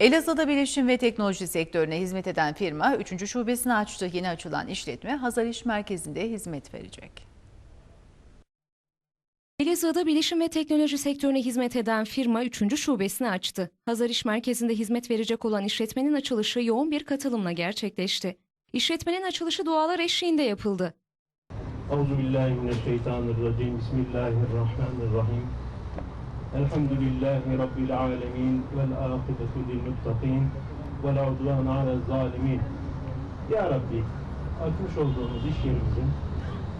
Elazığ'da bilişim ve teknoloji sektörüne hizmet eden firma 3. şubesini açtı. Yeni açılan işletme Hazar İş Merkezi'nde hizmet verecek. Elazığ'da bilişim ve teknoloji sektörüne hizmet eden firma 3. şubesini açtı. Hazar İş Merkezi'nde hizmet verecek olan işletmenin açılışı yoğun bir katılımla gerçekleşti. İşletmenin açılışı dualar eşliğinde yapıldı. Euzubillahimineşşeytanirracim. Bismillahirrahmanirrahim. Elhamdülillahi Rabbil alemin. Vel akibetu lil muttakin. Ve la udvana alel zalimin. Ya Rabbi, açmış olduğumuz iş yerimizin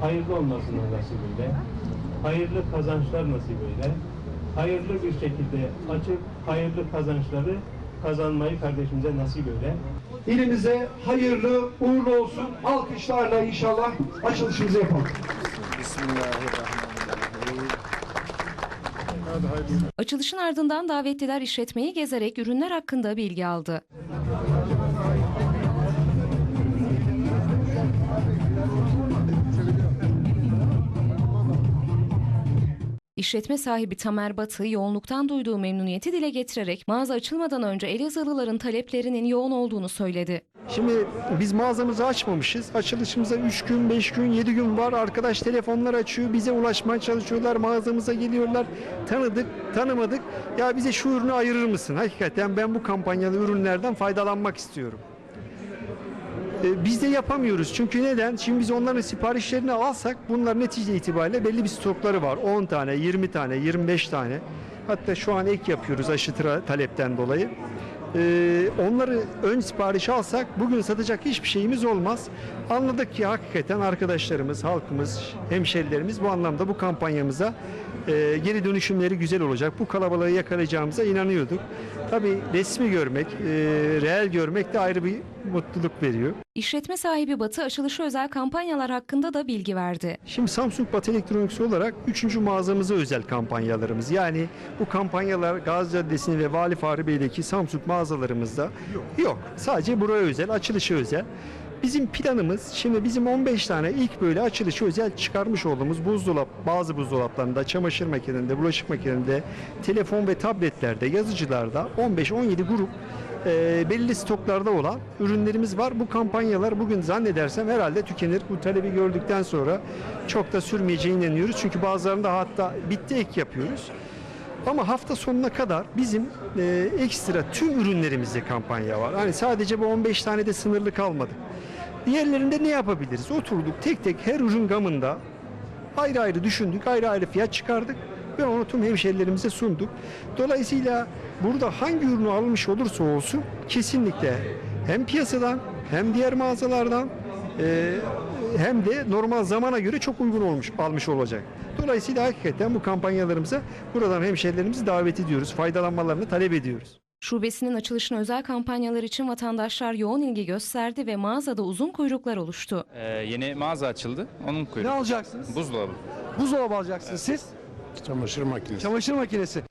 hayırlı olmasını nasip eyle. Hayırlı kazançlar nasip eyle. Hayırlı bir şekilde açıp hayırlı kazançları kazanmayı kardeşimize nasip eyle. İlimize hayırlı, uğurlu olsun. Alkışlarla inşallah açılışımızı yapalım. Açılışın ardından davetliler işletmeyi gezerek ürünler hakkında bilgi aldı. İşletme sahibi Tamer Batı yoğunluktan duyduğu memnuniyeti dile getirerek mağaza açılmadan önce Elazığlıların taleplerinin yoğun olduğunu söyledi. Şimdi biz mağazamızı açmamışız. Açılışımıza 3 gün, 5 gün, 7 gün var. Arkadaş telefonlar açıyor. Bize ulaşmaya çalışıyorlar. Mağazamıza geliyorlar. Tanıdık, tanımadık. Ya bize şu ürünü ayırır mısın? Hakikaten ben bu kampanyalı ürünlerden faydalanmak istiyorum. Ee, Biz de yapamıyoruz. Çünkü neden? Şimdi biz onların siparişlerini alsak bunlar netice itibariyle belli bir stokları var. 10 tane, 20 tane, 25 tane. Hatta şu an ek yapıyoruz aşı talepten dolayı. Ee, onları ön sipariş alsak bugün satacak hiçbir şeyimiz olmaz. Anladık ki hakikaten arkadaşlarımız, halkımız, hemşerilerimiz bu anlamda bu kampanyamıza e, geri dönüşümleri güzel olacak. Bu kalabalığı yakalayacağımıza inanıyorduk. Tabii resmi görmek, e, reel görmek de ayrı bir mutluluk veriyor. İşletme sahibi Batı açılışı özel kampanyalar hakkında da bilgi verdi. Şimdi Samsung Batı Elektroniks olarak 3. mağazamıza özel kampanyalarımız. Yani bu kampanyalar Gazi Caddesi'ni ve Vali Fahri Bey'deki Samsung mağazalarımızda yok. Sadece buraya özel, açılışı özel. Bizim planımız şimdi bizim 15 tane ilk böyle açılışı özel çıkarmış olduğumuz buzdolap, bazı buzdolaplarında, çamaşır makinelerinde, bulaşık makinelerinde, telefon ve tabletlerde, yazıcılarda 15-17 grup e, belli stoklarda olan ürünlerimiz var. Bu kampanyalar bugün zannedersem herhalde tükenir. Bu talebi gördükten sonra çok da sürmeyeceğine inanıyoruz. Çünkü bazılarında hatta bitti ek yapıyoruz. Ama hafta sonuna kadar bizim e, ekstra tüm ürünlerimizde kampanya var. Hani sadece bu 15 tane de sınırlı kalmadı. Diğerlerinde ne yapabiliriz? Oturduk tek tek her ürün gamında ayrı ayrı düşündük, ayrı ayrı fiyat çıkardık ve onu tüm hemşerilerimize sunduk. Dolayısıyla burada hangi ürünü almış olursa olsun kesinlikle hem piyasadan hem diğer mağazalardan e, hem de normal zamana göre çok uygun olmuş almış olacak. Dolayısıyla hakikaten bu kampanyalarımıza buradan hemşerilerimizi davet ediyoruz. Faydalanmalarını talep ediyoruz. Şubesinin açılışına özel kampanyalar için vatandaşlar yoğun ilgi gösterdi ve mağazada uzun kuyruklar oluştu. Ee, yeni mağaza açıldı. Onun kuyruğu. Ne alacaksınız? Buzdolabı. Buzdolabı alacaksınız siz. Çamaşır makinesi. Çamaşır makinesi.